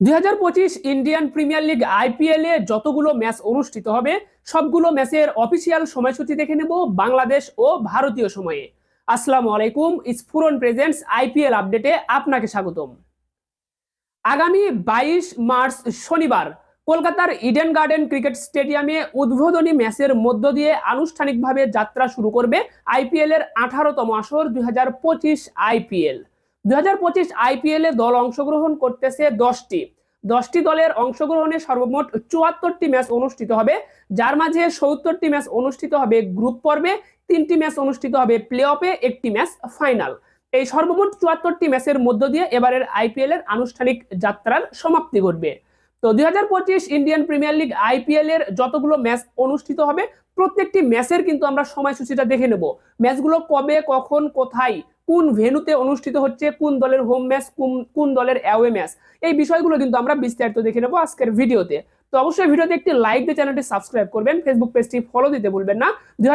দুই হাজার পঁচিশ ইন্ডিয়ান প্রিমিয়ার লিগ আইপিএল এ যতগুলো ম্যাচ অনুষ্ঠিত হবে, সবগুলো ম্যাচের অফিসিয়াল সময়সূচি দেখে নেব বাংলাদেশ ও ভারতীয় সময়ে। আসসালামু আলাইকুম স্ফুরন প্রেজেন্টস আইপিএল আপডেটে আপনাকে স্বাগতম। আগামী বাইশ মার্চ শনিবার কলকাতার ইডেন গার্ডেন ক্রিকেট স্টেডিয়ামে উদ্বোধনী ম্যাচের মধ্য দিয়ে আনুষ্ঠানিকভাবে যাত্রা শুরু করবে আইপিএল এর আঠারোতম আসর দু হাজার পঁচিশ আইপিএল। দুই আইপিএল এ দল অংশগ্রহণ করতেছে দশটি। দশটি দলের অংশগ্রহণে সর্বমোট চুয়াত্তরটি ম্যাচ অনুষ্ঠিত হবে। যার মাঝে সত্তরটি ম্যাচ অনুষ্ঠিত হবে গ্রুপ পর্বে, তিনটি ম্যাচ অনুষ্ঠিত হবে প্লে অফে একটি ম্যাচ ফাইনাল। এই সর্বমোট চুয়াত্তরটি ম্যাচের মধ্য দিয়ে এবারের আইপিএল এর আনুষ্ঠানিক যাত্রার সমাপ্তি ঘটবে। তো দুই হাজার পঁচিশ ইন্ডিয়ান প্রিমিয়ার লিগ আইপিএল এর যতগুলো ম্যাচ অনুষ্ঠিত হবে, প্রত্যেকটি ম্যাচের কিন্তু আমরা সময়সূচিটা দেখে নেব। ম্যাচগুলো কবে, কখন, কোথায় কোন ভেনুতে অনুষ্ঠিত হচ্ছে, কোন দলের হোম ম্যাচ কোন কোন দলের অ্যাওয়ে ম্যাচ এই বিষয়গুলো কিন্তু আমরা বিস্তারিত দেখে নেব আজকের ভিডিওতে। তো অবশ্যই ভিডিওতে একটি লাইক দিয়ে চ্যানেলটি সাবস্ক্রাইব করবেন ফেসবুক পেজটি ফলো দিতে ভুলবেন না। দুই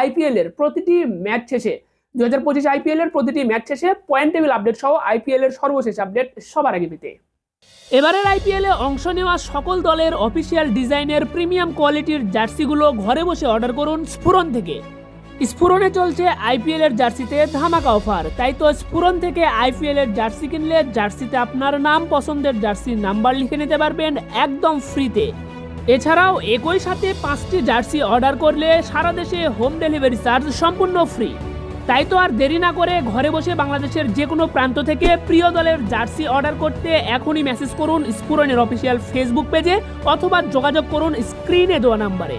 আইপিএল এর প্রতিটি ম্যাচ শেষে, দুই হাজার পঁচিশ আইপিএল এর প্রতিটি ম্যাচ শেষে পয়েন্ট টেবিল আপডেট সহ আইপিএল এর সর্বশেষ আপডেট সবার আগে পেতে। এবারের আইপিএলে অংশ নেওয়া সকল দলের অফিসিয়াল ডিজাইনের প্রিমিয়াম কোয়ালিটির জার্সিগুলো ঘরে বসে অর্ডার করুন স্ফুরন থেকে। স্ফুরনে চলছে আইপিএল এর জার্সিতে ধামাকা অফার। তাই তো স্ফুরন থেকে আইপিএল এর জার্সি কিনলে জার্সিতে আপনার নাম পছন্দের জার্সির নাম্বার লিখে নিতে পারবেন একদম ফ্রিতে। এছাড়াও একই সাথে পাঁচটি জার্সি অর্ডার করলে সারা দেশে হোম ডেলিভারি চার্জ সম্পূর্ণ ফ্রি। তাই তো আর দেরি না করে ঘরে বসে বাংলাদেশের যে কোনো প্রান্ত থেকে প্রিয় দলের জার্সি অর্ডার করতে এখনই মেসেজ করুন স্ফুরনের অফিসিয়াল ফেসবুক পেজে অথবা যোগাযোগ করুন স্ক্রিনে দেওয়া নাম্বারে।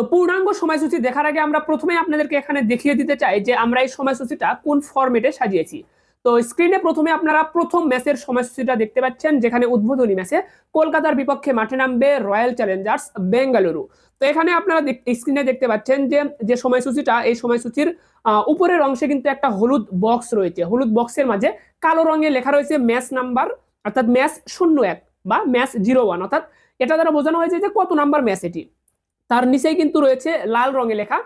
তো পূর্ণাঙ্গ সময়সূচি দেখার আগে আমরা প্রথমে আপনাদেরকে এখানে দেখিয়ে দিতে চাই যে আমরা এই সময়সূচিটা কোন ফরম্যাটে সাজিয়েছি। তো স্ক্রিনে প্রথমে আপনারা প্রথম ম্যাচের সময়সূচিটা দেখতে পাচ্ছেন, যেখানে উদ্বোধনী ম্যাচে কলকাতার বিপক্ষে মাঠে নামবে রয়্যাল চ্যালেঞ্জার্স বেঙ্গালুরু। তো এখানে আপনারা স্ক্রিনে দেখতে পাচ্ছেন যে যে সময়সূচিটা, এই সময়সূচির উপরের অংশে কিন্তু একটা হলুদ বক্স রয়েছে। হলুদ বক্সের মাঝে কালো রঙে লেখা রয়েছে ম্যাচ নাম্বার, অর্থাৎ ম্যাচ শূন্য এক বা ম্যাচ জিরো ওয়ান। অর্থাৎ এটা দ্বারা বোঝানো হয়েছে যে কত নাম্বার ম্যাচ এটি। তার নিচেই কিন্তু রয়েছে লাল রঙে লেখা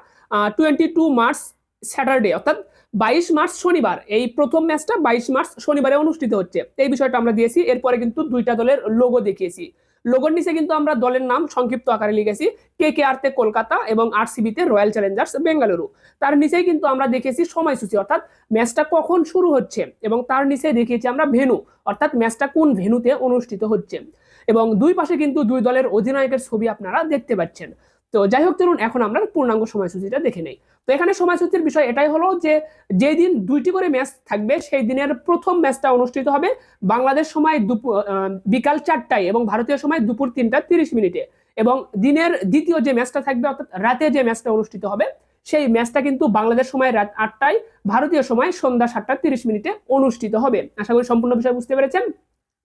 টোয়েন্টি টু মার্চ স্যাটারডে অর্থাৎ বাইশ মার্চ শনিবার। এই প্রথম ম্যাচটা বাইশ মার্চ শনিবারে অনুষ্ঠিত হচ্ছে। এই বিষয়টা আমরা দিয়েছি, এরপরে কিন্তু দুইটা দলের লোগো দেখিয়েছি। লোগোর নিচে কিন্তু আমরা দলের নাম সংক্ষিপ্ত আকারে লিখেছি কে কে আর তে কলকাতা এবং আরসিবিতে রয়্যাল চ্যালেঞ্জার্স বেঙ্গালুরু তার নিচেই কিন্তু আমরা দেখেছি সময়সূচি, অর্থাৎ ম্যাচটা কখন শুরু হচ্ছে এবং তার নিচে দেখিয়েছি আমরা ভেনু অর্থাৎ ম্যাচটা কোন ভেনুতে অনুষ্ঠিত হচ্ছে। এবং দুই পাশে কিন্তু দুই দলের অধিনায়কের ছবি আপনারা দেখতে পাচ্ছেন। তো যাই হোক চলুন এখন আমরা পূর্ণাঙ্গ সময়সূচিটা দেখে নেই। তো এখানে সময়সূচির বিষয় এটাই হলো যে যেই দিন দুইটি করে ম্যাচ থাকবে, সেই দিনের প্রথম ম্যাচটা অনুষ্ঠিত হবে বাংলাদেশ সময় দুপুর বিকাল চারটায় এবং ভারতীয় সময় দুপুর তিনটা তিরিশ মিনিটে। এবং দিনের দ্বিতীয় যে ম্যাচটা থাকবে, অর্থাৎ রাতে যে ম্যাচটা অনুষ্ঠিত হবে, সেই ম্যাচটা কিন্তু বাংলাদেশ সময় রাত আটটায়, ভারতীয় সময় সন্ধ্যা সাতটা তিরিশ মিনিটে অনুষ্ঠিত হবে। আশা করি সম্পূর্ণ বিষয় বুঝতে পেরেছেন।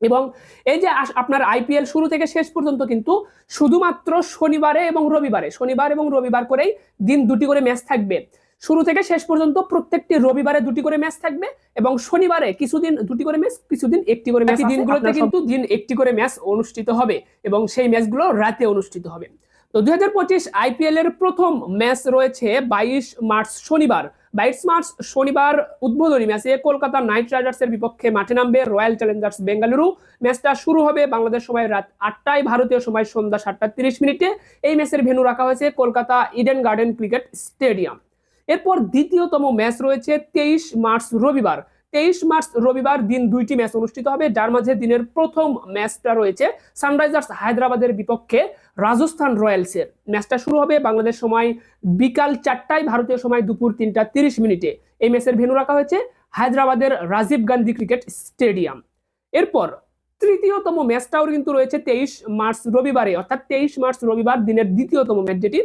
এবং এই যে আপনার আইপিএল শুরু থেকে শেষ পর্যন্ত কিন্তু শুধুমাত্র শনিবারে এবং রবিবারে শনিবার এবং রবিবার করেই দিন দুটি করে ম্যাচ থাকবে। শুরু থেকে শেষ পর্যন্ত প্রত্যেকটি রবিবারে দুটি করে ম্যাচ থাকবে এবং শনিবারে কিছুদিন দুটি করে ম্যাচ কিছুদিন একটি করে ম্যাচ দিনগুলোতে কিন্তু দিন একটি করে ম্যাচ অনুষ্ঠিত হবে এবং সেই ম্যাচগুলো রাতে অনুষ্ঠিত হবে। তো দুই হাজার পঁচিশ আইপিএল এর প্রথম ম্যাচ রয়েছে বাইশ মার্চ শনিবার। বাইশ মার্চ শনিবার উদ্বোধনী ম্যাচে কলকাতা নাইট রাইডার্সের বিপক্ষে মাঠে নামবে রয়্যাল চ্যালেঞ্জার্স বেঙ্গালুরু। ম্যাচটা শুরু হবে বাংলাদেশ সময় রাত আটটায়, ভারতীয় সময় সন্ধ্যা সাতটা তিরিশ মিনিটে। এই ম্যাচের ভেন্যু রাখা হয়েছে Kolkata Eden Garden cricket stadium. এরপর দ্বিতীয়তম ম্যাচ রয়েছে তেইশ মার্চ রবিবার। তেইশ মার্চ রবিবার দিন দুইটি ম্যাচ অনুষ্ঠিত হবে, যার মাঝে দিনের প্রথম ম্যাচটা রয়েছে সানরাইজার্স হায়দ্রাবাদের বিপক্ষে রাজস্থান রয়্যালসের। ম্যাচটা শুরু হবে বাংলাদেশ সময় বিকাল চারটায়, ভারতীয় সময় দুপুর তিনটা তিরিশ মিনিটে। এই ম্যাচের ভেন্যু রাখা হয়েছে হায়দ্রাবাদের রাজীব গান্ধী ক্রিকেট স্টেডিয়াম। এরপর তৃতীয়তম ম্যাচটাও কিন্তু রয়েছে তেইশ মার্চ রবিবারে, অর্থাৎ তেইশ মার্চ রবিবার দিনের দ্বিতীয়তম ম্যাচ যেটি,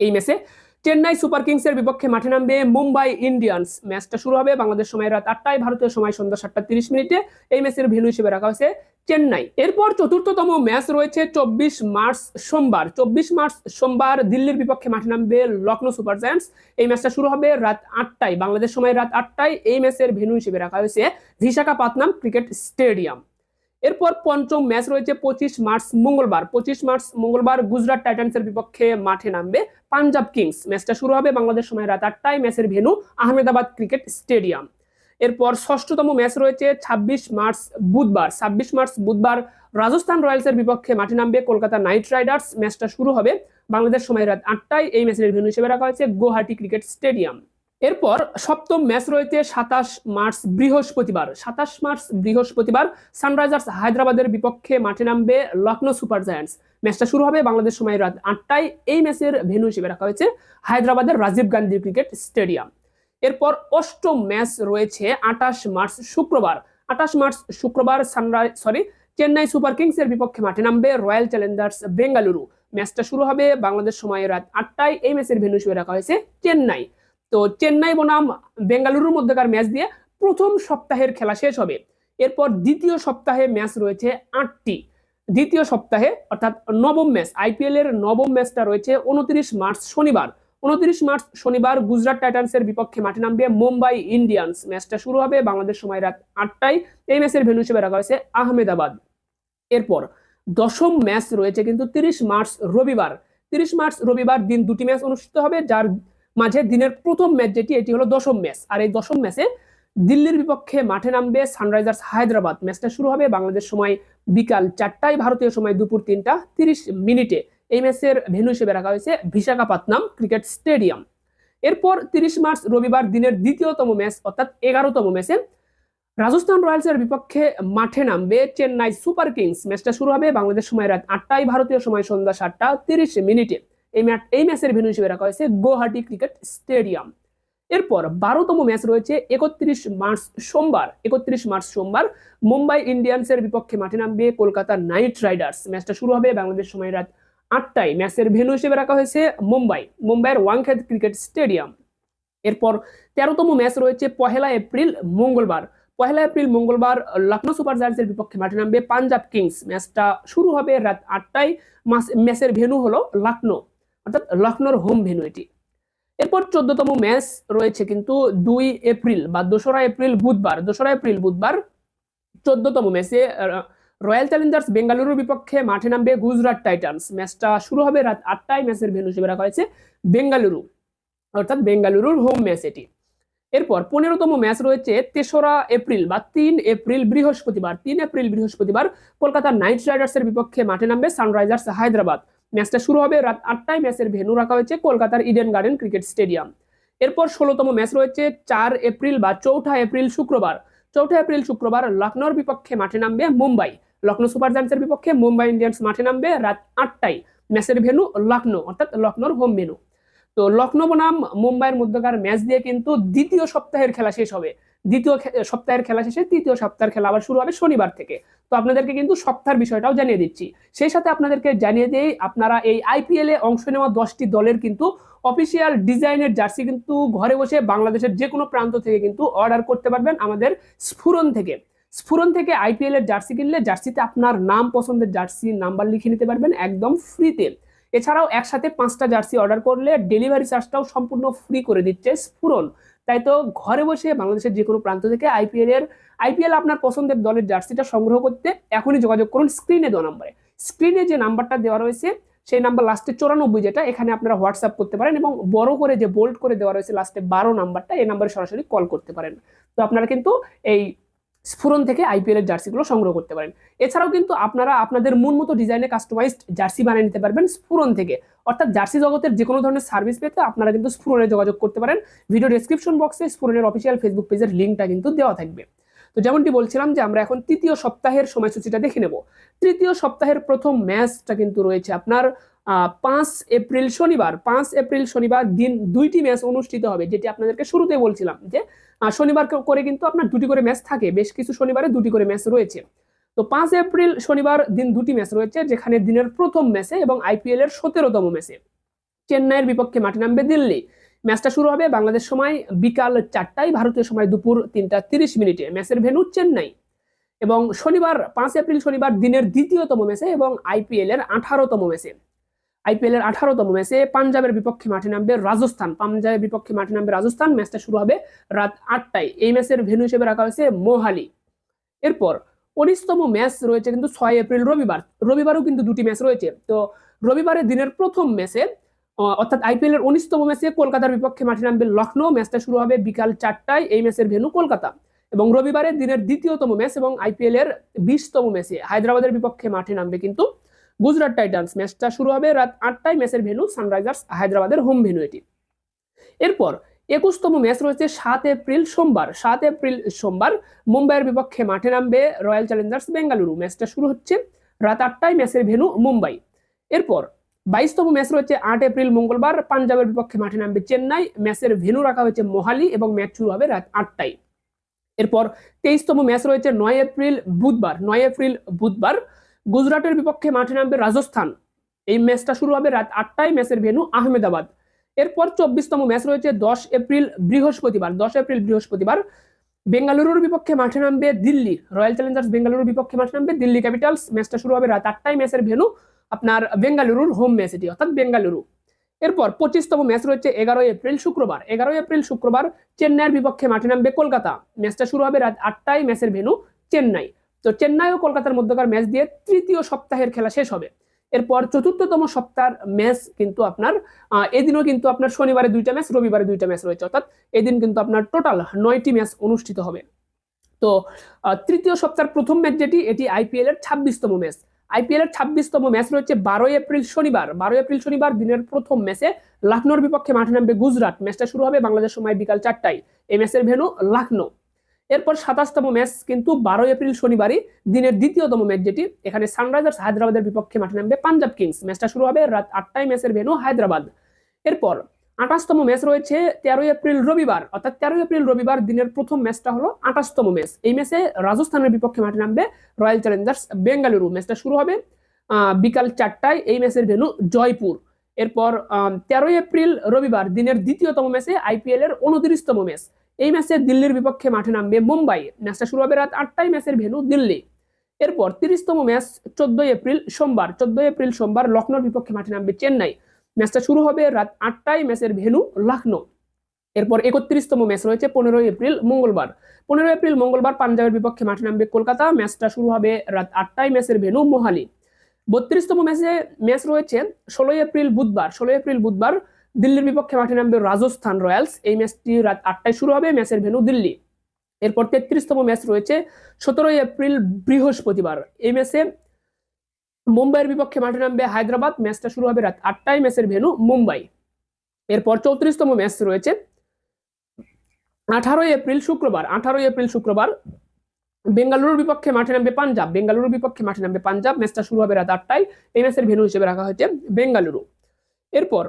এই ম্যাচে চেন্নাই সুপার কিংস এর বিপক্ষে মাঠে নামবে মুম্বাই ইন্ডিয়ান্স। ম্যাচটা শুরু হবে বাংলাদেশ সময় রাত আটটায়, ভারতীয় সময় সন্ধ্যা সাতটা তিরিশ মিনিটে। এই ম্যাচের ভেন্যু হিসেবে রাখা হয়েছে চেন্নাই। এরপর চতুর্থতম ম্যাচ রয়েছে চব্বিশ মার্চ সোমবার। চব্বিশ মার্চ সোমবার দিল্লির বিপক্ষে মাঠে নামবে লখনৌ সুপার জায়ান্টস। এই ম্যাচটা শুরু হবে রাত আটটায়, বাংলাদেশ সময় রাত আটটায়। এই ম্যাচের ভেন্যু হিসেবে রাখা হয়েছে ভিশাখাপাতনাম ক্রিকেট স্টেডিয়াম। এরপর পঞ্চম ম্যাচ রয়েছে পঁচিশ মার্চ মঙ্গলবার। পঁচিশ মার্চ মঙ্গলবার গুজরাট টাইটান্সের বিপক্ষে মাঠে নামবে পাঞ্জাব কিংস। ম্যাচটা শুরু হবে বাংলাদেশ সময় রাত আটটায়। ম্যাচের ভেনু আহমেদাবাদ ক্রিকেট স্টেডিয়াম। এরপর ষষ্ঠতম ম্যাচ রয়েছে ছাব্বিশ মার্চ বুধবার। ছাব্বিশ মার্চ বুধবার রাজস্থান রয়্যালসের বিপক্ষে মাঠে নামবে কলকাতা নাইট রাইডার্স। ম্যাচটা শুরু হবে বাংলাদেশ সময় রাত আটটায়। এই ম্যাচের ভেন্যু হিসেবে রাখা হয়েছে গুয়াহাটি ক্রিকেট স্টেডিয়াম। এরপর সপ্তম ম্যাচ রয়েছে সাতাশ মার্চ বৃহস্পতিবার। সাতাশ মার্চ বৃহস্পতিবার সানরাইজার্স হায়দ্রাবাদের বিপক্ষে মাঠে নামবে লখনৌ সুপার জায়ান্টস। ম্যাচটা শুরু হবে বাংলাদেশ সময় রাত আটটায়। এই ম্যাচের ভেন্যু হিসেবে রাখা হয়েছে হায়দ্রাবাদের রাজীব গান্ধী ক্রিকেট স্টেডিয়াম। এরপর অষ্টম ম্যাচ রয়েছে আঠাশ মার্চ শুক্রবার। আঠাশ মার্চ শুক্রবার Sunrise sorry Chennai Super Kings এর বিপক্ষে মাঠে নামবে রয়্যাল চ্যালেঞ্জার্স বেঙ্গালুরু। ম্যাচটা শুরু হবে বাংলাদেশ সময় রাত আটটায়। এই ম্যাচের ভেন্যু হিসেবে রাখা হয়েছে চেন্নাই। তো চেন্নাই বনাম বেঙ্গালুরুর মধ্যকার ম্যাচ দিয়ে প্রথম সপ্তাহের খেলা শেষ হবে। এরপর দ্বিতীয় সপ্তাহে ম্যাচ রয়েছে আটটি। দ্বিতীয় সপ্তাহে, অর্থাৎ নবম ম্যাচ, আইপিএল এর নবম ম্যাচটা রয়েছে উনত্রিশ মার্চ শনিবার। উনত্রিশ মার্চ শনিবার গুজরাট টাইটান্সের বিপক্ষে মাঠে নামবে মুম্বাই ইন্ডিয়ান্স। ম্যাচটা শুরু হবে বাংলাদেশ সময় রাত আটটায়। এই ম্যাচের ভেন্যু হিসেবে রাখা হয়েছে আহমেদাবাদ। এরপর দশম ম্যাচ রয়েছে কিন্তু তিরিশ মার্চ রবিবার। তিরিশ মার্চ রবিবার দিন দুটি ম্যাচ অনুষ্ঠিত হবে, যার মাঝে দিনের প্রথম ম্যাচ যেটি এটি হলো দশম ম্যাচ। আর এই দশম ম্যাচে দিল্লির বিপক্ষে মাঠে নামবে সানরাইজার্স হায়দ্রাবাদ। ম্যাচটা শুরু হবে বাংলাদেশ সময় বিকাল চারটায়, ভারতীয় সময় দুপুর তিনটা, তিরিশ মিনিটে। এই ম্যাচের ভেন্যু হিসেবে রাখা হয়েছে বিশাখাপত্তনম ক্রিকেট স্টেডিয়াম। এরপর তিরিশ মার্চ রবিবার দিনের দ্বিতীয়তম ম্যাচ, অর্থাৎ এগারোতম ম্যাচে রাজস্থান রয়্যালসের বিপক্ষে মাঠে নামবে চেন্নাই সুপার কিংস। ম্যাচটা শুরু হবে বাংলাদেশ সময় রাত আটটায়, ভারতীয় সময় সন্ধ্যা সাতটা, তিরিশ মিনিটে। এই ম্যাচ এই ম্যাচের ভেন্যু হিসেবে রাখা হয়েছে গুয়াহাটি ক্রিকেট স্টেডিয়াম। এরপর বারোতম ম্যাচ রয়েছে একত্রিশ মার্চ সোমবার, একত্রিশ মার্চ সোমবার মুম্বাই ইন্ডিয়ান্সের বিপক্ষে মাঠে নামবে কলকাতা নাইট রাইডার্স। ম্যাচটা শুরু হবে বাংলাদেশ সময় রাত আটটায়। ম্যাচের ভেন্যু হিসেবে রাখা হয়েছে মুম্বাই, মুম্বাইয়ের ওয়াংখেদ ক্রিকেট স্টেডিয়াম। এরপর তেরোতম ম্যাচ রয়েছে পহেলা এপ্রিল মঙ্গলবার। পহেলা এপ্রিল মঙ্গলবার লখনৌ সুপার জায়ান্টসের বিপক্ষে মাঠে নামবে পাঞ্জাব কিংস। ম্যাচটা শুরু হবে রাত আটটায়। ম্যাচের ভেন্যু হলো লখনৌ অর্থাৎ লখনৌর হোম ভেন্যু এটি। এরপর চোদ্দতম ম্যাচ রয়েছে কিন্তু দুই এপ্রিল বা দোসরা এপ্রিল বুধবার। দোসরা এপ্রিল বুধবার চোদ্দতম ম্যাচে রয়্যাল চ্যালেঞ্জার্স বেঙ্গালুরুর বিপক্ষে মাঠে নামবে গুজরাট টাইটান্স। ম্যাচটা শুরু হবে রাত আটটায়, ম্যাচের ভেন্যু হিসেবে রাখা হয়েছে বেঙ্গালুরু, অর্থাৎ বেঙ্গালুরুর হোম ম্যাচ এটি। এরপর পনেরোতম ম্যাচ রয়েছে তেসরা এপ্রিল বা তিন এপ্রিল বৃহস্পতিবার। তিন এপ্রিল বৃহস্পতিবার কলকাতা নাইট রাইডার্সের বিপক্ষে মাঠে নামবে সানরাইজার্স হায়দ্রাবাদ। ম্যাচটা শুরু হবে রাত আটটায় ম্যাচের ভেন্যু রাখা হয়েছে কলকাতার ইডেন গার্ডেন ক্রিকেট স্টেডিয়াম। এরপর ষোলোতম ম্যাচ রয়েছে চার এপ্রিল বা চৌঠা এপ্রিল শুক্রবার। চৌঠা এপ্রিল শুক্রবার লখনৌর বিপক্ষে মাঠে নামবে মুম্বাই। লখনৌ সুপার জায়ান্টসের বিপক্ষে মুম্বাই ইন্ডিয়ান্স মাঠে নামবে রাত আটটায়। ম্যাচের ভেন্যু লখনৌ, অর্থাৎ লখনৌর হোম ভেন্যু। তো লখনৌ বনাম মুম্বাইয়ের মধ্যকার ম্যাচ দিয়ে কিন্তু দ্বিতীয় সপ্তাহের খেলা শেষ হবে। দ্বিতীয় সপ্তাহের খেলা শেষে তৃতীয় সপ্তাহের খেলা আবার শুরু হবে শনিবার থেকে। তো আপনাদেরকে কিন্তু সপ্তাহের বিষয়টাও জানিয়ে দিচ্ছি। সেই সাথে আপনাদেরকে জানিয়ে দেই, আপনারা এই আইপিএল এ অংশ নেওয়া দশটি দলের কিন্তু অফিসিয়াল ডিজাইনের জার্সি কিন্তু ঘরে বসে বাংলাদেশের যে কোনো প্রান্ত থেকে কিন্তু অর্ডার করতে পারবেন আমাদের স্ফুরন থেকে। স্ফুরন থেকে আইপিএল এর জার্সি কিনলে জার্সিতে আপনার নাম, পছন্দের জার্সি, নাম্বার লিখে নিতে পারবেন একদম ফ্রিতে এছাড়াও একসাথে পাঁচটা জার্সি অর্ডার করলে ডেলিভারি চার্জটাও সম্পূর্ণ ফ্রি করে দিচ্ছে স্ফুরন। তাই তো ঘরে বসে বাংলাদেশের যে কোনো প্রান্ত থেকে আইপিএল এর আইপিএল আপনার পছন্দের দলের জার্সিটা সংগ্রহ করতে এখনই যোগাযোগ করুন স্ক্রিনে দেওয়া নাম্বারে। স্ক্রিনে যে নাম্বারটা দেওয়া রয়েছে, সেই নাম্বার লাস্টে চৌরানব্বই যেটা, এখানে আপনারা হোয়াটসঅ্যাপ করতে পারেন এবং বড় করে যে বোল্ড করে দেওয়া রয়েছে লাস্টে বারো নাম্বারটা, এই নাম্বারে সরাসরি কল করতে পারেন। তো আপনারা কিন্তু এই স্ফুরন থেকে আইপিএল এর জার্সিগুলো সংগ্রহ করতে পারেন। এছাড়াও কিন্তু আপনারা আপনাদের মন মতো ডিজাইনে কাস্টমাইজড জার্সি বানিয়ে নিতে পারবেন স্ফুরন থেকে। অর্থাৎ জার্সি জগতের যে কোনো ধরনের সার্ভিস পেতে আপনারা কিন্তু স্ফুরনে যোগাযোগ করতে পারেন। ভিডিও ডিসক্রিপশন বক্সে স্ফুরনের অফিসিয়াল ফেসবুক পেজের লিঙ্কটা কিন্তু দেওয়া থাকবে। তো যেমনটি বলছিলাম যে আমরা এখন তৃতীয় সপ্তাহের সময়সূচিটা দেখে নেব। তৃতীয় সপ্তাহের প্রথম ম্যাচটা কিন্তু রয়েছে আপনার পাঁচ এপ্রিল শনিবার। পাঁচ এপ্রিল শনিবার দিন দুইটি ম্যাচ অনুষ্ঠিত হবে, যেটি আপনাদেরকে শুরুতে বলছিলাম যে শনিবার করে কিন্তু আপনার দুটি করে ম্যাচ থাকে। বেশ কিছু শনিবারে দুটি করে ম্যাচ রয়েছে। তো পাঁচ এপ্রিল শনিবার দিন দুটি ম্যাচ রয়েছে, যেখানে দিনের প্রথম ম্যাচে এবং আইপিএল এর সতেরোতম ম্যাচে। চেন্নাইয়ের বিপক্ষে মাঠে নামবে দিল্লি। ম্যাচটা শুরু হবে বাংলাদেশ সময় বিকাল চারটায়, ভারতীয় সময় দুপুর তিনটা তিরিশ মিনিটে। ম্যাচের ভেন্যু চেন্নাই। এবং শনিবার, পাঁচ এপ্রিল শনিবার দিনের দ্বিতীয়তম ম্যাচে এবং আইপিএল এর আঠারোতম ম্যাচে। আইপিএল এর আঠারোতম ম্যাচে পাঞ্জাবের বিপক্ষে মাঠে নামবে রাজস্থান। পাঞ্জাবের বিপক্ষে মাঠে নামবে রাজস্থান। ম্যাচটা শুরু হবে রাত আটটায়। এই ম্যাচের ভেন্যু হিসেবে রাখা হয়েছে মোহালি। এরপর উনিশতম ম্যাচ রয়েছে কিন্তু ছয় এপ্রিল রবিবার। রবিবারও কিন্তু দুটি ম্যাচ রয়েছে। তো রবিবারের দিনের প্রথম ম্যাচে অর্থাৎ আইপিএল এর উনিশতম ম্যাচে কলকাতার বিপক্ষে মাঠে নামবে লখনৌ ম্যাচটা শুরু হবে বিকাল চারটায় এই ম্যাচের ভেন্যু কলকাতা। এবং রবিবারের দিনের দ্বিতীয়তম ম্যাচ এবং আইপিএল এর বিশতম ম্যাচে হায়দ্রাবাদের বিপক্ষে মাঠে নামবে কিন্তু গুজরাট টাইটান্স ম্যাচটা শুরু হবে রাত আটটায়। ম্যাচের ভেন্যু সানরাইজার্স হায়দ্রাবাদের হোম ভেন্যু এটি এরপর একুশতম ম্যাচ রয়েছে সাত এপ্রিল সোমবার। সাত এপ্রিল সোমবার মুম্বাইয়ের বিপক্ষে মাঠে নামবে রয়্যাল চ্যালেঞ্জার্স বেঙ্গালুরু। ম্যাচটা শুরু হচ্ছে রাত আটটায়। ম্যাচের ভেন্যু মুম্বাই। এরপর বাইশতম ম্যাচ রয়েছে আট এপ্রিল মঙ্গলবার। পাঞ্জাবের বিপক্ষে মাঠে নামবে চেন্নাই। ম্যাচের ভেন্যু রাখা হয়েছে মোহালি এবং ম্যাচ শুরু হবে রাত আটটায়। এরপর তেইশতম ম্যাচ রয়েছে নয় এপ্রিল বুধবার। নয় এপ্রিল বুধবার গুজরাটের বিপক্ষে মাঠে নামবে রাজস্থান। এই ম্যাচটা শুরু হবে রাত আটটায়, ম্যাচের ভেন্যু আহমেদাবাদ। এরপর চব্বিশতম ম্যাচ রয়েছে দশ এপ্রিল বৃহস্পতিবার, দশ এপ্রিল বৃহস্পতিবার। বেঙ্গালুরুর বিপক্ষে মাঠে নামবে দিল্লি। রয়্যাল চ্যালেঞ্জার্স বেঙ্গালুরুর বিপক্ষে মাঠে নামবে দিল্লি ক্যাপিটালস। ম্যাচটা শুরু হবে রাত আটটায়, ম্যাচের ভেন্যু আপনার বেঙ্গালুরুর হোম ম্যাচ এটি, অর্থাৎ বেঙ্গালুরু। এরপর পঁচিশতম ম্যাচ রয়েছে এগারোই এপ্রিল শুক্রবার। এগারোই এপ্রিল শুক্রবার চেন্নাইয়ের বিপক্ষে মাঠে নামবে কলকাতা। ম্যাচটা শুরু হবে রাত আটটায়, ম্যাচের ভেন্যু চেন্নাই। তো চেন্নাই ও কলকাতার মধ্যকার ম্যাচ দিয়ে তৃতীয় সপ্তাহের খেলা শেষ হবে। এরপর চতুর্থতম সপ্তাহের ম্যাচ কিন্তু আপনার এদিনও কিন্তু আপনার শনিবারে দুইটা ম্যাচ রবিবারে দুইটা ম্যাচ রয়েছে। অর্থাৎ এদিন কিন্তু আপনার টোটাল নয়টি ম্যাচ অনুষ্ঠিত হবে। তো তৃতীয় সপ্তাহের প্রথম ম্যাচ যেটি, এটি আইপিএল এর ছাব্বিশতম ম্যাচ আইপিএল এর ছাব্বিশতম ম্যাচ রয়েছে বারোই এপ্রিল শনিবার। বারোই এপ্রিল শনিবার দিনের প্রথম ম্যাচে লখনৌর বিপক্ষে মাঠে নামবে গুজরাট। ম্যাচটা শুরু হবে বাংলাদেশ সময় বিকাল চারটায়। এই ম্যাচের ভেন্যু লখনৌ। এরপর সাতাশতম ম্যাচ কিন্তু বারোই এপ্রিল শনিবারই দিনের দ্বিতীয়তম ম্যাচ যেটি। এখানে সানরাইজার্স হায়দ্রাবাদের বিপক্ষে মাঠে নামবে পাঞ্জাব কিংস। ম্যাচটা শুরু হবে রাত আটটায় ম্যাচের ভেন্যু হায়দ্রাবাদ। এরপর আঠাশতম ম্যাচ রয়েছে তেরোই এপ্রিল রবিবার। অর্থাৎ তেরোই এপ্রিল রবিবার দিনের প্রথম ম্যাচটা হলো আঠাশতম ম্যাচ। এই ম্যাচে রাজস্থানের বিপক্ষে মাঠে নামবে রয়্যাল চ্যালেঞ্জার্স বেঙ্গালুরু। ম্যাচটা শুরু হবে বিকাল চারটায় এই ম্যাচের ভেন্যু জয়পুর। এরপর তেরোই এপ্রিল রবিবার দিনের দ্বিতীয়তম ম্যাচে আইপিএল এর উনত্রিশতম ম্যাচ। এই ম্যাচে দিল্লির বিপক্ষে মাঠে নামবে মুম্বাই। ম্যাচটা শুরু হবে রাত আটটায়, ম্যাচের ভেন্যু দিল্লি। এরপর তিরিশতম ম্যাচ, চোদ্দই এপ্রিল সোমবার। চোদ্দই এপ্রিল সোমবার লখনৌর বিপক্ষে মাঠে নামবে চেন্নাই। ম্যাচটা শুরু হবে রাত আটটায়, ম্যাচের ভেন্যু লখনৌ এরপর একত্রিশতম ম্যাচ রয়েছে পনেরোই এপ্রিল, মঙ্গলবার। পনেরো এপ্রিল, মঙ্গলবার পাঞ্জাবের বিপক্ষে মাঠে নামবে কলকাতা। ম্যাচটা শুরু হবে রাত আটটায়, ম্যাচের ভেন্যু মোহালি। বত্রিশতম ম্যাচে, ম্যাচ রয়েছে ষোলোই এপ্রিল বুধবার। ষোলোই এপ্রিল বুধবার দিল্লির বিপক্ষে মাঠে নামবে রাজস্থান রয়্যালস। এই ম্যাচটি রাত আটটায় শুরু হবে, ম্যাচের ভেন্যু দিল্লি। এরপর তেত্রিশতম ম্যাচ রয়েছে, সতেরোই এপ্রিল, বৃহস্পতিবার। এই ম্যাচে মুম্বাইয়ের বিপক্ষে মাঠে নামবে হায়দ্রাবাদ। ম্যাচটা শুরু হবে রাত আটটায়, ম্যাচের ভেন্যু মুম্বাই। এরপর চৌত্রিশতম ম্যাচ রয়েছে, আঠারোই এপ্রিল শুক্রবার। আঠারোই এপ্রিল শুক্রবার বেঙ্গালুরুর বিপক্ষে মাঠে নামবে পাঞ্জাব। বেঙ্গালুরুর বিপক্ষে মাঠে নামবে পাঞ্জাব। ম্যাচটা শুরু হবে রাত আটটায়। এই ম্যাচের ভেন্যু হিসেবে রাখা হয়েছে বেঙ্গালুরু। এরপর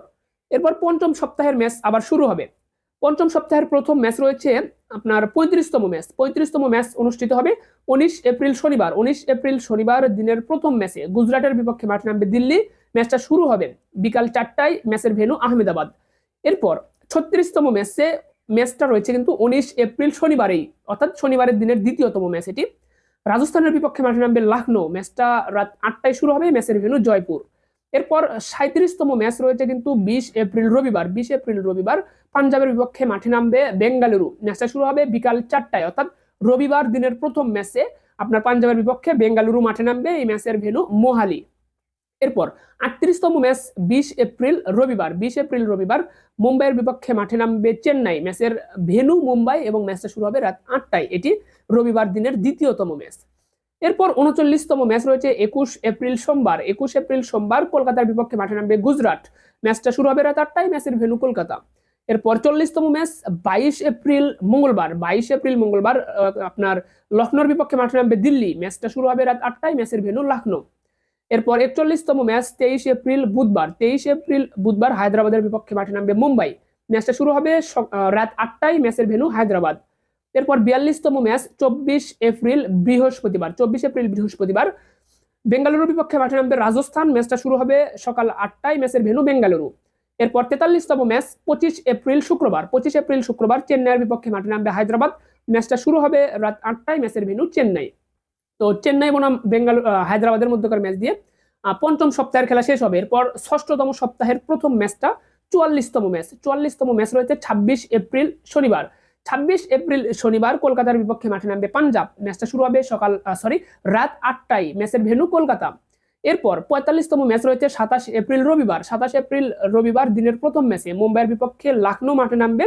এরপর পঞ্চম সপ্তাহের ম্যাচ আবার শুরু হবে। পঞ্চম সপ্তাহের প্রথম ম্যাচ রয়েছে আপনার পঁয়ত্রিশতম ম্যাচ। পঁয়ত্রিশতম ম্যাচ অনুষ্ঠিত হবে উনিশ এপ্রিল শনিবার। উনিশ এপ্রিল শনিবার দিনের প্রথম ম্যাচে গুজরাটের বিপক্ষে মাঠ নামবে দিল্লি। ম্যাচটা শুরু হবে বিকাল চারটায়। ম্যাচের ভেন্যু আহমেদাবাদ। এরপর ছত্রিশতম ম্যাচে ম্যাচটা রয়েছে কিন্তু উনিশ এপ্রিল শনিবারেই, অর্থাৎ শনিবারের দিনের দ্বিতীয়তম ম্যাচ এটি। রাজস্থানের বিপক্ষে মাঠে নামবে লখনৌ। ম্যাচটা রাত আটটায় শুরু হবে। ম্যাচের ভেন্যু জয়পুর। এরপর সাঁত্রিশতম ম্যাচ রয়েছে কিন্তু বিশ এপ্রিল রবিবার, বিশ এপ্রিল রবিবার পাঞ্জাবের বিপক্ষে মাঠে নামবে বেঙ্গালুরু। ম্যাচটা শুরু হবে বিকাল চারটায়, অর্থাৎ রবিবার দিনের প্রথম ম্যাচে আপনার পাঞ্জাবের বিপক্ষে বেঙ্গালুরু মাঠে নামবে এই ম্যাচের ভেন্যু মোহালি। এরপর আটত্রিশতম ম্যাচ বিশ এপ্রিল রবিবার, বিশ এপ্রিল রবিবার মুম্বাইয়ের বিপক্ষে মাঠে নামবে চেন্নাই। ম্যাচের ভেনু মুম্বাই এবং ম্যাচটা শুরু হবে রাত আটটায়। এটি রবিবার দিনের দ্বিতীয়তম ম্যাচ। এরপর উনচল্লিশতম ম্যাচ রয়েছে একুশ এপ্রিল সোমবার। একুশ এপ্রিল সোমবার কলকাতার বিপক্ষে মাঠে নামবে গুজরাট। ম্যাচটা শুরু হবে রাত আটটায়, ম্যাচের ভেনু কলকাতা। এরপর চল্লিশতম ম্যাচ বাইশ এপ্রিল মঙ্গলবার। বাইশ এপ্রিল মঙ্গলবার আপনার লখনৌর বিপক্ষে মাঠে নামবে দিল্লি। ম্যাচটা শুরু হবে রাত আটটায়, ম্যাচের ভেনু লখনৌ। এরপর একচল্লিশতম ম্যাচ তেইশ এপ্রিল বুধবার। তেইশ এপ্রিল বুধবার হায়দ্রাবাদের বিপক্ষে মাঠে নামবে মুম্বাই। ম্যাচটা শুরু হবে রাত আটটায়, ম্যাচের ভেনু হায়দ্রাবাদ। এরপর বিয়াল্লিশতম ম্যাচ, চব্বিশ এপ্রিল বৃহস্পতিবার, চব্বিশ এপ্রিল বৃহস্পতিবার। বেঙ্গালুরুর বিপক্ষে মাঠে নামবে রাজস্থান। ম্যাচটা শুরু হবে সকাল আটটায়। ম্যাচের ভেনু বেঙ্গালুরু। এরপর তেতাল্লিশতম ম্যাচ, পঁচিশ এপ্রিল শুক্রবার, পঁচিশ এপ্রিল শুক্রবার চেন্নাইয়ের বিপক্ষে মাঠে নামবে হায়দ্রাবাদ। ম্যাচটা শুরু হবে রাত আটটায়। ম্যাচের ভেনু চেন্নাই। তো চেন্নাই বনাম বেঙ্গালু হায়দ্রাবাদের মধ্যকার ম্যাচ দিয়ে পঞ্চম সপ্তাহের খেলা শেষ হবে। এরপর ষষ্ঠতম সপ্তাহের প্রথম ম্যাচটা চুয়াল্লিশতম ম্যাচ। চুয়াল্লিশতম ম্যাচ রয়েছে ছাব্বিশ এপ্রিল শনিবার। ছাব্বিশ এপ্রিল শনিবার কলকাতার বিপক্ষে মাঠে নামবে পাঞ্জাব। ম্যাচটা শুরু হবে সকাল সরি রাত আটটায়। ম্যাচের ভেন্যু কলকাতা। এরপর পঁয়তাল্লিশতম ম্যাচ রয়েছে সাতাশ এপ্রিল রবিবার। সাতাশ এপ্রিল রবিবার দিনের প্রথম ম্যাচে মুম্বাইয়ের বিপক্ষে লখনৌ মাঠে নামবে।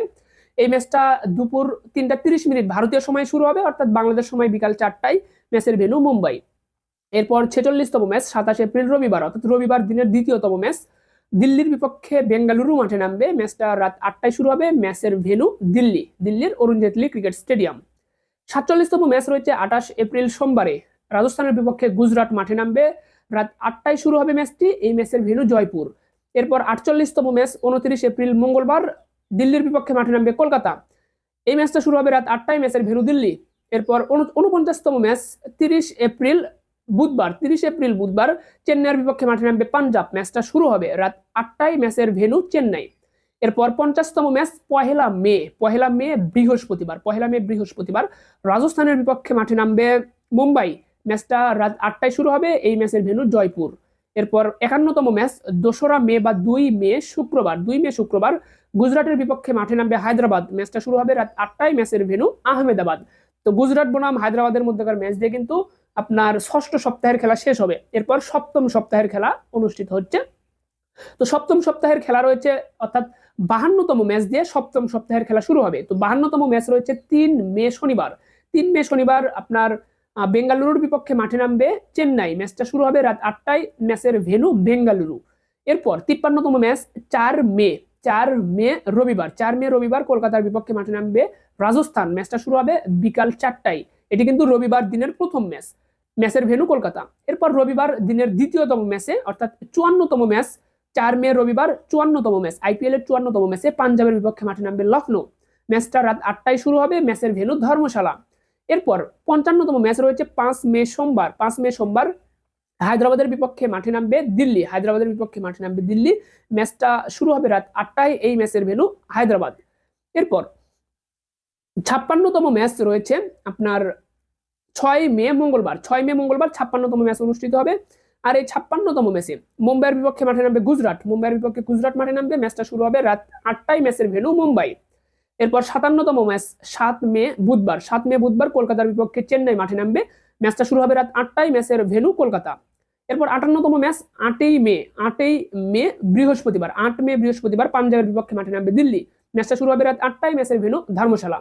এই ম্যাচটা দুপুর তিনটা তিরিশ মিনিট ভারতীয় সময় শুরু হবে, অর্থাৎ বাংলাদেশ সময় বিকাল চারটায় ম্যাচের ভেন্যু মুম্বাই। এরপর ছেচল্লিশতম ম্যাচ সাতাশ এপ্রিল রবিবার, অর্থাৎ রবিবার দিনের দ্বিতীয়তম ম্যাচ। দিল্লির বিপক্ষে বেঙ্গালুরু মাঠে নামবে ম্যাচটা রাত আটটায় শুরু হবে ম্যাচের ভেন্যু দিল্লি, দিল্লির অরুণ জেটলি ক্রিকেট স্টেডিয়াম। সাতচল্লিশতম ম্যাচ রয়েছে আঠাশ এপ্রিল সোমবারে। রাজস্থানের বিপক্ষে গুজরাট মাঠে নামবে। রাত আটটায় শুরু হবে ম্যাচটি, এই ম্যাচের ভেন্যু জয়পুর। এরপর আটচল্লিশতম ম্যাচ, উনত্রিশ এপ্রিল মঙ্গলবার, দিল্লির বিপক্ষে মাঠে নামবে কলকাতা। এই ম্যাচটা শুরু হবে রাত আটটায়, ম্যাচের ভেন্যু দিল্লি। এরপর উনপঞ্চাশতম ম্যাচ, তিরিশ এপ্রিল বুধবার তিরিশ এপ্রিল বুধবার চেন্নাইয়ের বিপক্ষে মাঠে নামবে পাঞ্জাব। ম্যাচটা শুরু হবে রাত আটটায়। ম্যাচের ভেন্যু চেন্নাই। এরপর পঞ্চাশতম ম্যাচ পহেলা মে। পহেলা মে বৃহস্পতিবার। পহেলা মে বৃহস্পতিবার রাজস্থানের বিপক্ষে মাঠে নামবে মুম্বাই। ম্যাচটা রাত আটটায় শুরু হবে। এই ম্যাচের ভেন্যু জয়পুর। এরপর একান্নতম ম্যাচ দোসরা মে বা দুই মে শুক্রবার। দুই মে শুক্রবার গুজরাটের বিপক্ষে মাঠে নামবে হায়দ্রাবাদ। ম্যাচটা শুরু হবে রাত আটটায়। ম্যাচের ভেন্যু আহমেদাবাদ। তো গুজরাট বনাম হায়দ্রাবাদের মধ্যকার ম্যাচ দিয়ে কিন্তু আপনার ষষ্ঠ সপ্তাহের খেলা শেষ হবে। এরপর সপ্তম সপ্তাহের খেলা অনুষ্ঠিত হচ্ছে। তো সপ্তম সপ্তাহের খেলা রয়েছে, অর্থাৎ বাহান্নতম ম্যাচ দিয়ে সপ্তম সপ্তাহের খেলা শুরু হবে। তো বাহান্নতম ম্যাচ রয়েছে তিন মে শনিবার। তিন মে শনিবার আপনার বেঙ্গালুরুর বিপক্ষে মাঠে নামবে চেন্নাই। ম্যাচটা শুরু হবে রাত আটটায়। ম্যাচের ভেনু বেঙ্গালুরু। এরপর তিপ্পান্নতম ম্যাচ চার মে। চার মে রবিবার। চার মে রবিবার কলকাতার বিপক্ষে মাঠে নামবে রাজস্থান। ম্যাচটা শুরু হবে বিকাল চারটায়। এটি কিন্তু রবিবার দিনের প্রথম ম্যাচ ম্যাচের ভেনু কলকাতা। এরপর রবিবার দিনের দ্বিতীয়তম ম্যাচে, অর্থাৎ চুয়ান্নতম ম্যাচ, চার মে রবিবার চুয়ান্নতম ম্যাচ আইপিএল এর চুয়ান্নতম ম্যাচে পাঞ্জাবের বিপক্ষে মাঠে নামবে লখনৌ ম্যাচটা রাত আটটায় শুরু হবে ম্যাচের ভেনু ধর্মশালা। এরপর পঞ্চান্নতম ম্যাচ রয়েছে পাঁচ মে সোমবার। পাঁচ মে সোমবার হায়দ্রাবাদের বিপক্ষে মাঠে নামবে দিল্লি। হায়দ্রাবাদের বিপক্ষে মাঠে নামবে দিল্লি। ম্যাচটা শুরু হবে রাত আটটায় এই ম্যাচের ভেনু হায়দ্রাবাদ। এরপর ছাপ্পান্নতম ম্যাচ রয়েছে আপনার ছয় মে মঙ্গলবার, ছয় মে মঙ্গলবার ছাপ্পান্নতম ম্যাচ অনুষ্ঠিত হবে। আর এই ছাপ্পান্নতম ম্যাচে মুম্বাইয়ের বিপক্ষে মাঠে নামবে গুজরাট। মুম্বাইয়ের বিপক্ষে গুজরাট মাঠে নামবে, ম্যাচটা শুরু হবে রাত আটটায় ম্যাচের ভেনু মুম্বাই। এরপর সাতান্নতম ম্যাচ সাত মে বুধবার, সাত মে বুধবার কলকাতার বিপক্ষে চেন্নাই মাঠে নামবে। ম্যাচটা শুরু হবে রাত আটটায় ম্যাচের ভেনু কলকাতা। এরপর আটান্নতম ম্যাচ আটই মে আটই মে বৃহস্পতিবার, আট মে বৃহস্পতিবার পাঞ্জাবের বিপক্ষে মাঠে নামবে দিল্লি। ম্যাচটা শুরু হবে রাত আটটায় ম্যাচের ভেনু ধর্মশালা।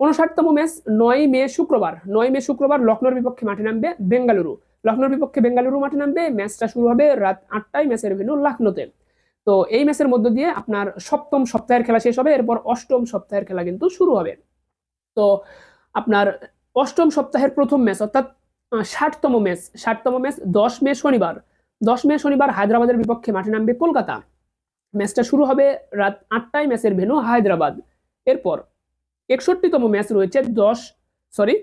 উনষাটতম ম্যাচ নয় মে শুক্রবার। নয় মে শুক্রবার লখনৌর বিপক্ষে মাঠে নামবে বেঙ্গালুরু। লখনৌর বিপক্ষে বেঙ্গালুরু মাঠে নামবে, ম্যাচটা শুরু হবে রাত আটটায় ম্যাচের ভেন্যু লখনৌতে। তো এই ম্যাচের মধ্য দিয়ে আপনার সপ্তম সপ্তাহের খেলা শেষ হবে, এরপর অষ্টম সপ্তাহের খেলা কিন্তু শুরু হবে। তো আপনার অষ্টম সপ্তাহের প্রথম ম্যাচ অর্থাৎ ষাটতম ম্যাচ ষাটতম ম্যাচ দশ মে শনিবার। দশ মে শনিবার হায়দ্রাবাদের বিপক্ষে মাঠে নামবে কলকাতা। ম্যাচটা শুরু হবে রাত আটটায় ম্যাচের ভেন্যু হায়দ্রাবাদ। এরপর একষট্টিতম ম্যাচ রয়েছে দশ সরি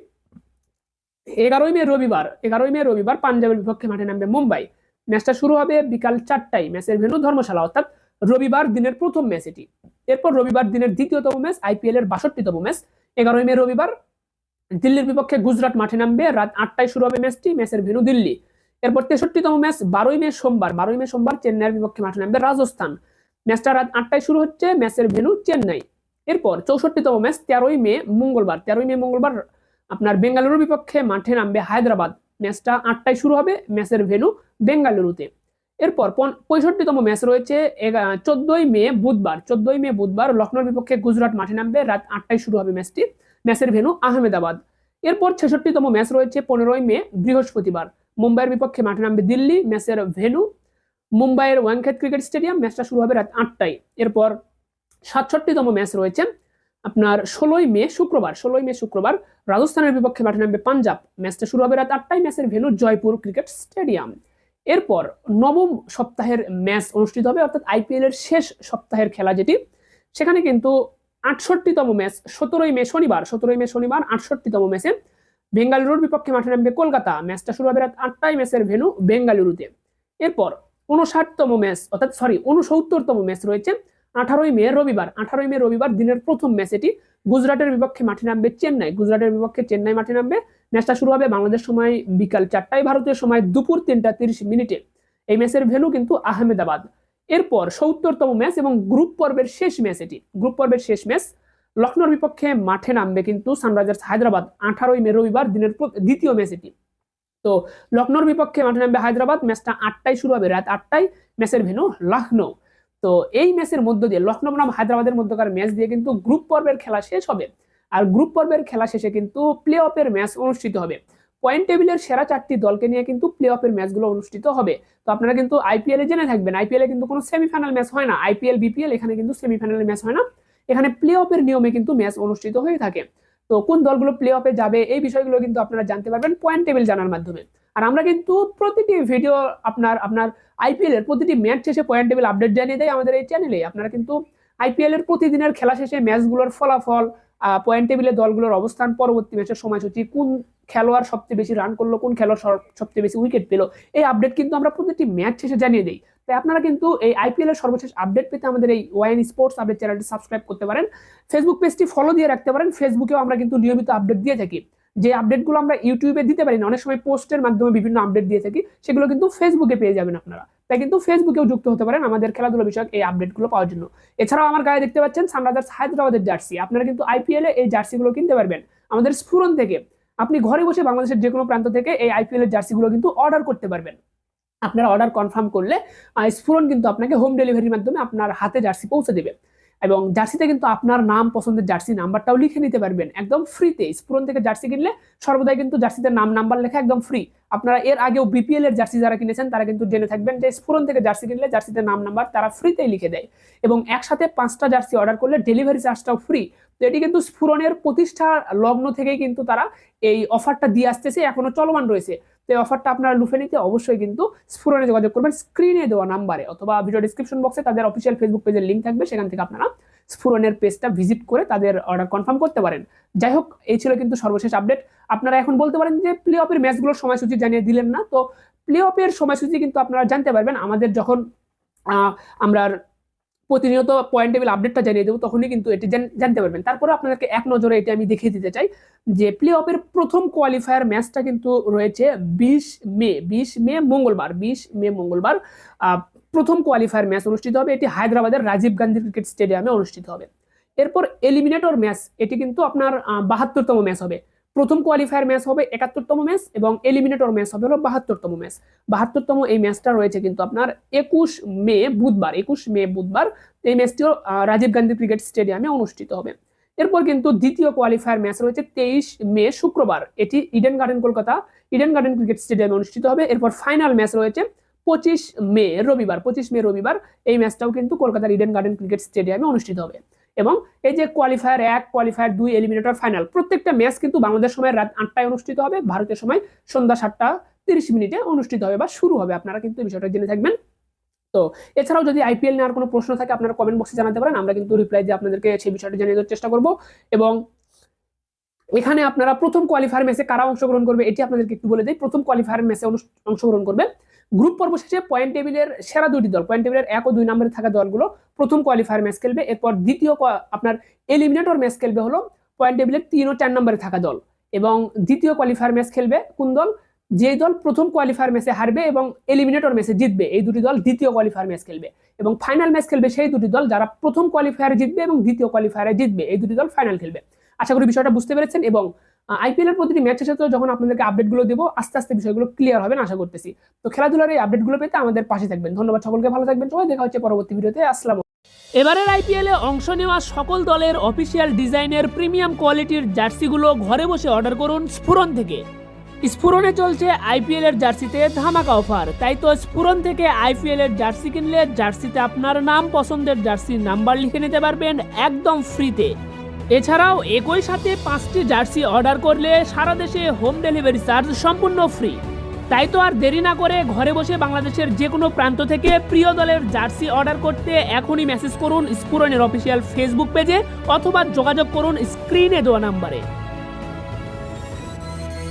এগারোই মে রবিবার, এগারোই মে রবিবার পাঞ্জাবের বিপক্ষে মাঠে নামবে মুম্বাই। ম্যাচটা শুরু হবে বিকাল চারটায়। ম্যাচের ভেনু ধর্মশালা, অর্থাৎ রবিবার দিনের প্রথম ম্যাচ এটি। এরপর রবিবার দিনের দ্বিতীয়তম ম্যাচ আইপিএল এর বাষট্টিতম ম্যাচ। এগারোই মে রবিবার দিল্লির বিপক্ষে গুজরাট মাঠে নামবে। রাত আটটায় শুরু হবে ম্যাচটি, ম্যাচের ভেনু দিল্লি। এরপর তেষট্টিতম ম্যাচ, বারোই মে সোমবার, বারোই মে সোমবার চেন্নাইয়ের বিপক্ষে মাঠে নামবে রাজস্থান। ম্যাচটা রাত আটটায় শুরু হচ্ছে, ম্যাচের ভেনু চেন্নাই। এরপর চৌষট্টিতম ম্যাচ, তেরোই মে মঙ্গলবার। তেরোই মে মঙ্গলবার আপনার বেঙ্গালুরুর বিপক্ষে মাঠে নামবে হায়দ্রাবাদ। ম্যাচটা আটটায় শুরু হবে, ম্যাচের ভেনু বেঙ্গালুরুতে। এরপর পঁয়ষট্টিতম ম্যাচ রয়েছে চোদ্দই মে বুধবার। চোদ্দই মে বুধবার লখনৌর বিপক্ষে গুজরাট মাঠে নামবে, রাত আটটায় শুরু হবে ম্যাচটি। ম্যাচের ভেনু আহমেদাবাদ। এরপর ছেষট্টিতম ম্যাচ রয়েছে, পনেরোই মে বৃহস্পতিবার। মুম্বাইয়ের বিপক্ষে মাঠে নামবে দিল্লি, ম্যাচের ভেনু মুম্বাইয়ের ওয়াংখেত ক্রিকেট স্টেডিয়াম। ম্যাচটা শুরু হবে রাত আটটায়। এরপর সাতষট্টিতম ম্যাচ রয়েছে। আপনার ষোলোই মে শুক্রবার, ষোলোই মে শুক্রবার রাজস্থানের বিপক্ষে মাঠে নামবে পাঞ্জাব। ম্যাচটা শুরু হবে রাত আটটায়। ম্যাচের ভেনু জয়পুর ক্রিকেট স্টেডিয়াম। এরপর নবম সপ্তাহের ম্যাচ অনুষ্ঠিত হবে, অর্থাৎ আইপিএল এর শেষ সপ্তাহের খেলা যেটি। সেখানে কিন্তু আটষট্টিতম ম্যাচ সতেরোই মে শনিবার, সতেরোই মে শনিবার আটষট্টিতম ম্যাচে বেঙ্গালুরুর বিপক্ষে মাঠে নামবে কলকাতা। ম্যাচটা শুরু হবে রাত আটটায় ম্যাচের ভেনু বেঙ্গালুরুতে। এরপর উনষাটতম ম্যাচ, অর্থাৎ সরি উনসত্তরতম ম্যাচ রয়েছে। আঠারোই মে, রবিবার। আঠারোই মে, রবিবার দিনের প্রথম ম্যাচ এটি। গুজরাটের বিপক্ষে মাঠে নামবে চেন্নাই। গুজরাটের বিপক্ষে চেন্নাই মাঠে নামবে। ম্যাচটা শুরু হবে বাংলাদেশ সময় বিকাল চারটায়, ভারতীয় সময় দুপুর তিনটা তিরিশ মিনিটে। এই ম্যাচের ভেনু কিন্তু আহমেদাবাদ। এরপর সত্তরতম ম্যাচ এবং গ্রুপ পর্বের শেষ ম্যাচ এটি। গ্রুপ পর্বের শেষ ম্যাচ। লখনৌর বিপক্ষে মাঠে নামবে কিন্তু সানরাইজার্স হায়দ্রাবাদ। আঠারোই মে, রবিবার দিনের দ্বিতীয় ম্যাচ এটি। তো লখনৌর বিপক্ষে মাঠে নামবে হায়দ্রাবাদ। ম্যাচটা আটটায় শুরু হবে, রাত আটটায়। ম্যাচের ভেনু লখনৌ। তো এই ম্যাচের মধ্য দিয়ে লখনৌ বনাম হায়দ্রাবাদের মধ্যকার ম্যাচ দিয়ে কিন্তু গ্রুপ পর্বের খেলা শেষ হবে। আর গ্রুপ পর্বের খেলা শেষে কিন্তু প্লে অফের ম্যাচ অনুষ্ঠিত হবে। পয়েন্ট টেবিলের সেরা চারটি দলকে নিয়ে কিন্তু প্লে অফের ম্যাচগুলো অনুষ্ঠিত হবে। তো আপনারা কিন্তু আইপিএল এ জেনে থাকবেন আইপিএল এ কিন্তু কোনো সেমিফাইনাল ম্যাচ হয় না। আইপিএল বিপিএল এখানে কিন্তু সেমিফাইনাল ম্যাচ হয় না। এখানে প্লে অফের নিয়মে কিন্তু ম্যাচ অনুষ্ঠিত হয়ে থাকে। তো কোন দলগুলো প্লে অফে যাবে, এই বিষয়গুলো কিন্তু আপনারা জানতে পারবেন পয়েন্ট টেবিল জানার মাধ্যমে। আর আমরা কিন্তু প্রতিটি ভিডিও আপনার আপনার আইপিএল এর প্রতিটি ম্যাচ শেষে পয়েন্ট টেবিল আপডেট জানিয়ে দেয় আমাদের এই চ্যানেলে আপনারা কিন্তু আইপিএল এর প্রতিদিনের খেলা শেষে ম্যাচগুলোর ফলাফল পয়েন্ট টেবিলে দলগুলোর অবস্থান, পরবর্তী ম্যাচের সময়সূচি, কোন খেলোয়াড় সবচেয়ে বেশি রান করল, কোন খেলোয়াড় সবচেয়ে বেশি উইকেট পেল, এই আপডেট কিন্তু আমরা প্রতিটি ম্যাচ শেষে জানিয়ে দিই। তাই আপনারা কিন্তু এই আইপিএল এর সর্বশেষ আপডেট পেতে আমাদের এই ওয়াইন স্পোর্টস আপডেট চ্যানেলটি সাবস্ক্রাইব করতে পারেন। ফেসবুক পেজটি ফলো দিয়ে রাখতে পারেন। ফেসবুকেও আমরা কিন্তু নিয়মিত আপডেট দিয়ে থাকি। যে আপডেটগুলো আমরা ইউটিউবে দিতে পারি না, অনেক সময় পোস্টের মাধ্যমে বিভিন্ন আপডেট দিয়ে থাকি, সেগুলো কিন্তু ফেসবুকে পেয়ে যাবেন আপনারা। তাই কিন্তু ফেসবুকেও যুক্ত হতে পারেন আমাদের খেলাধুলো বিষয়ক এই আপডেটগুলো পাওয়ার জন্য। এছাড়াও আমার গায়ে দেখতে পাচ্ছেন সানরাইজার্স হায়দ্রাবাদের জার্সি। আপনারা কিন্তু আইপিএল এই জার্সিগুলো কিনতে পারবেন। আমাদের স্ফুরন থেকে আপনি ঘরে বসে বাংলাদেশের যে কোনো প্রান্ত থেকে এই আইপিএল এর জার্সিগুলো কিন্তু অর্ডার করতে পারবেন। আপনারা অর্ডার কনফার্ম করলে স্ফুরন কিন্তু আপনাকে হোম ডেলিভারির মাধ্যমে আপনার হাতে জার্সি পৌঁছে দেবে। এবং জার্সিতে কিন্তু আপনার নাম, পছন্দের জার্সি নাম্বারটাও লিখে নিতে পারবেন। একদম ফ্রিতে স্ফুরন থেকে জার্সি কিনলে সর্বদাই কিন্তু জার্সিতে নাম, নাম্বার লেখা একদম ফ্রি আপনারা এর আগেও বিপিএল এর জার্সি যারা কিনেছেন, তারা কিন্তু জেনে থাকবেন যে স্ফুরন থেকে জার্সি কিনলে জার্সিতে নাম, নাম্বার তারা ফ্রিতেই লিখে দেয় এবং একসাথে পাঁচটা জার্সি অর্ডার করলে ডেলিভারি চার্জটাও ফ্রি তো এটি কিন্তু স্ফুরনের প্রতিষ্ঠা লগ্ন থেকেই কিন্তু তারা এই অফারটা দিয়ে আসতেছে, এখনও চলমান রয়েছে। তো এই অফারটা আপনারা লুফে নিতে অবশ্যই কিন্তু স্ফুরনে যোগাযোগ করবেন স্ক্রিনে দেওয়া নাম্বারে অথবা ভিডিও ডিসক্রিপশন বক্সে তাদের অফিসিয়াল ফেসবুক পেজের লিঙ্ক থাকবে, সেখান থেকে আপনারা স্ফুরনের পেজটা ভিজিট করে তাদের অর্ডার কনফার্ম করতে পারেন। যাই হোক, এই ছিল কিন্তু সর্বশেষ আপডেট আপনারা এখন বলতে পারেন যে প্লে অফের ম্যাচগুলোর সময়সূচি জানিয়ে দিলেন না, তো প্লে অফের সময়সূচি কিন্তু আপনারা জানতে পারবেন। আমাদের যখন আমরা প্রতিনিয়ত পয়েন্ট টেবিল আপডেটটা জানিয়ে দেবো, তখনই কিন্তু এটি জানতে পারবেন। তারপরে আপনাদেরকে এক নজরে এটি আমি দেখিয়ে দিতে চাই যে প্লে অফের প্রথম কোয়ালিফায়ার ম্যাচটা কিন্তু রয়েছে বিশ মে বিশ মে মঙ্গলবার, বিশ মে মঙ্গলবার প্রথম কোয়ালিফায়ার ম্যাচ অনুষ্ঠিত হবে। এটি হায়দ্রাবাদের রাজীব গান্ধী ক্রিকেট স্টেডিয়ামে অনুষ্ঠিত হবে। এরপর এলিমিনেটর ম্যাচ এটি কিন্তু আপনার বাহাত্তরতম ম্যাচ হবে। প্রথম কোয়ালিফায়ার ম্যাচ হবে একাত্তরতম ম্যাচ এবং এলিমিনেটর ম্যাচ হবে হলো বাহাত্তরতম ম্যাচ বাহাত্তরতম এই ম্যাচটা রয়েছে কিন্তু আপনার একুশ মে বুধবার, একুশ মে বুধবার এই ম্যাচটিও রাজীব গান্ধী ক্রিকেট স্টেডিয়ামে অনুষ্ঠিত হবে। এরপর কিন্তু দ্বিতীয় কোয়ালিফায়ার ম্যাচ রয়েছে তেইশ মে শুক্রবার, এটি Eden Garden Kolkata. Eden Garden cricket স্টেডিয়ামে অনুষ্ঠিত হবে। এরপর ফাইনাল ম্যাচ রয়েছে পঁচিশ মে রবিবার, পঁচিশ মে রবিবার এই ম্যাচটাও কিন্তু কলকাতার ইডেন গার্ডেন ক্রিকেট স্টেডিয়ামে অনুষ্ঠিত হবে। এবং এই যে কোয়ালিফায়ার এক কোয়ালিফায়ার দুই এলিমিনেটর ফাইনাল প্রত্যেকটা ম্যাচ কিন্তু বাংলাদেশ সময় রাত আটটায় অনুষ্ঠিত হবে, ভারতের সময় সন্ধ্যা সাতটা তিরিশ মিনিটে অনুষ্ঠিত হবে বা শুরু হবে। আপনারা কিন্তু বিষয়টা জেনে থাকবেন। তো এছাড়াও যদি আইপিএল নেওয়ার কোনো প্রশ্ন থাকে, আপনারা কমেন্ট বক্সে জানাতে পারেন, আমরা কিন্তু রিপ্লাই দিয়ে আপনাদেরকে সেই বিষয়টা জানিয়ে দেওয়ার চেষ্টা করব। এবং এখানে আপনারা প্রথম কোয়ালিফায়ার ম্যাচে কারা অংশগ্রহণ করবে, এটি আপনাদেরকে একটু বলে দিই, প্রথম কোয়ালিফায়ার ম্যাচে অংশগ্রহণ করবে গ্রুপ পর্ব শেষে পয়েন্ট টেবিলের সেরা দুটি দল পয়েন্ট টেবিলের এক ও দুই নম্বরে থাকা দলগুলো প্রথম কোয়ালিফায়ার ম্যাচ খেলবে, এরপর দ্বিতীয় আপনার এলিমিনেটর ম্যাচ খেলবে হলো পয়েন্ট টেবিলের তিন ও চার নম্বরে থাকা দল এবং দ্বিতীয় কোয়ালিফায়ার ম্যাচ খেলবে কোন দল? যে দল প্রথম কোয়ালিফায়ার ম্যাচে হারবে এবং এলিমিনেটর ম্যাচে জিতবে, এই দুটি দল দ্বিতীয় কোয়ালিফায়ার ম্যাচ খেলবে এবং ফাইনাল ম্যাচ খেলবে সেই দুটি দল যারা প্রথম কোয়ালিফায়ারে জিতবে এবং দ্বিতীয় কোয়ালিফায়ারে জিতবে, এই দুটি দল ফাইনাল খেলবে। আশা করি বিষয়টা বুঝতে পেরেছেন এবং আইপিএল এর প্রতিটি ম্যাচ শেষে তো যখন আপনাদেরকে আপডেটগুলো দেবো, আস্তে আস্তে বিষয়গুলো ক্লিয়ার হবে আশা করতেছি। তো খেলাধুলার এই আপডেটগুলো পেতে আমাদের পাশে থাকবেন। ধন্যবাদ সকলকে, ভালো থাকবেন সবাই, দেখা হচ্ছে পরবর্তী ভিডিওতে। আসসালাম এবারের আইপিএলে অংশ নেওয়া সকল দলের অফিসিয়াল ডিজাইনের প্রিমিয়াম কোয়ালিটির জার্সিগুলো ঘরে বসে অর্ডার করুন স্ফুরন থেকে। স্ফুরনে চলছে আইপিএল এর জার্সিতে ধামাকা অফার তাই তো স্ফুরন থেকে আইপিএল এর জার্সি কিনলে জার্সিতে আপনার নাম, পছন্দের জার্সির নাম্বার লিখে নিতে পারবেন একদম ফ্রিতে এছাড়াও একই সাথে পাঁচটি জার্সি অর্ডার করলে সারা দেশে হোম ডেলিভারি চার্জ সম্পূর্ণ ফ্রি। তাই তো আর দেরি না করে ঘরে বসে বাংলাদেশের যে কোনো প্রান্ত থেকে প্রিয় দলের জার্সি অর্ডার করতে এখনই মেসেজ করুন স্পুরনের অফিসিয়াল ফেসবুক পেজে অথবা যোগাযোগ করুন স্ক্রিনে দেওয়া নাম্বারে।